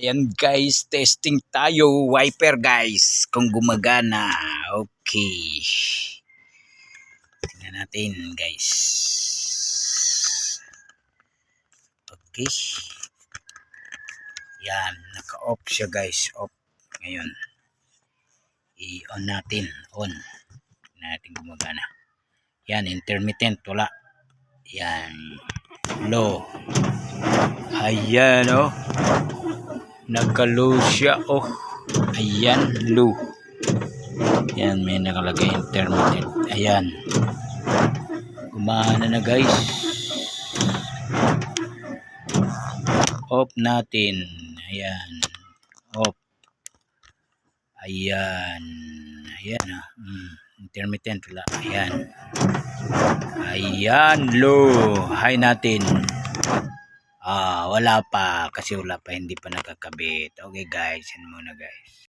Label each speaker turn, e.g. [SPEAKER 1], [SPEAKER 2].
[SPEAKER 1] Ayan guys, testing tayo. Wiper guys, kung gumagana. Okay. Tingnan natin guys. Okay. Yan, naka-off siya guys. Off. Ngayon. I-on natin. On. Tingnan natin gumagana. Yan, intermittent. Wala. Yan. Low. Ayan oh. Nagka-low siya. Oh. Ayan. Low. Ayan. May nakalagay intermittent. Ayan. Gumana na guys. Off natin. Ayan. Off. Ayan. Ayan. ah. Mm. Intermittent. Wala. Ayan. Ayan. Low. High natin. Ah, wala pa kasi wala pa hindi pa nakakabit. Okay guys, yan muna guys.